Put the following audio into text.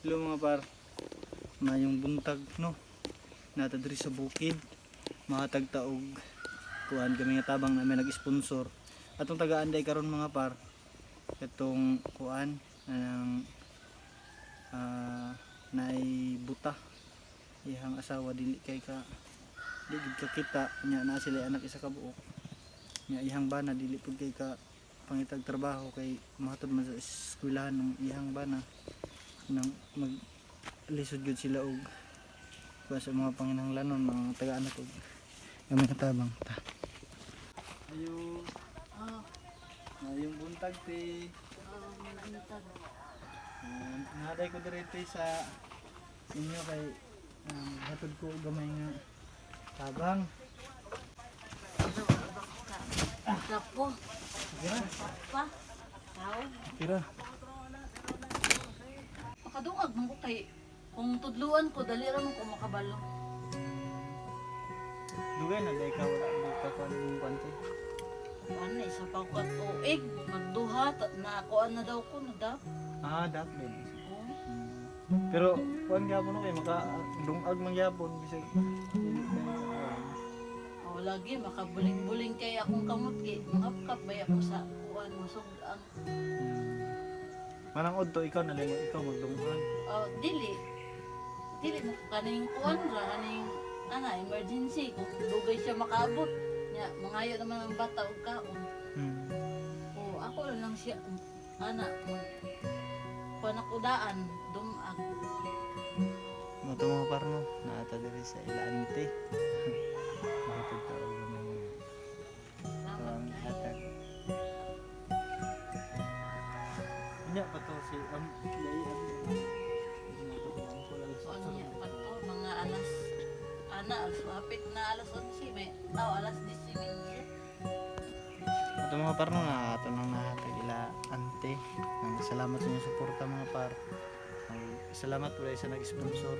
Hello mga par. Mayong buntag no. Nata diri sa bukid. Mahatag taog kuan kami nga tabang na may nag-sponsor. Atong taga-anday karon mga par. Itong kuan ang ah naay buta. Ihang asawa dili kay ka di gid ka kita nya na sila anak isa ka buok. Nya ihang bana dili pud kay ka pangitag trabaho kay mahatod man sa eskwelahan ng ihang bana nang mag lisod gud sila og kuha sa mga panginahanglanon mga taga-anak og kami katabang ta. Ayo Ah, ayong buntag ti. Ah, manantag. uh, naday ko direte sa inyo kay um, hatod ko gamay nga tabang. Tapo, Kira, pa, tao. kira. Makadungag mo ko kay kung tudluan ko dali ra man ko makabalo. Dugay na day ka wala di ka kuan yung kwante. Ano isa pa ko tuig, magduha na kuan na daw ko na daw. Ah, that din. Oh, Pero kuan gyapon no kay maka dungag man gyapon bisag kuan. oh, lagi makabuling-buling kay akong kamot kay mangapkap bay ako sa kuan masugang. Manang udto ikaw na lang ikaw magdungag. Oh, dili. Dili mo kaning kuan ra kaning ana emergency kung dugay siya makaabot. Nya mangayo naman ang bata og kaon. Hmm. Oo, ako lang siya, anak mo. Panakudaan, dumag. Mo to mga parno, naata diri sa Ilante. Hapit na alas 11, may, oh, alas 10 minutes. Ato mga parno nga ato nang nahatag ila ante. Ang salamat sa inyong suporta mga par. Ang salamat ulit sa nag-sponsor.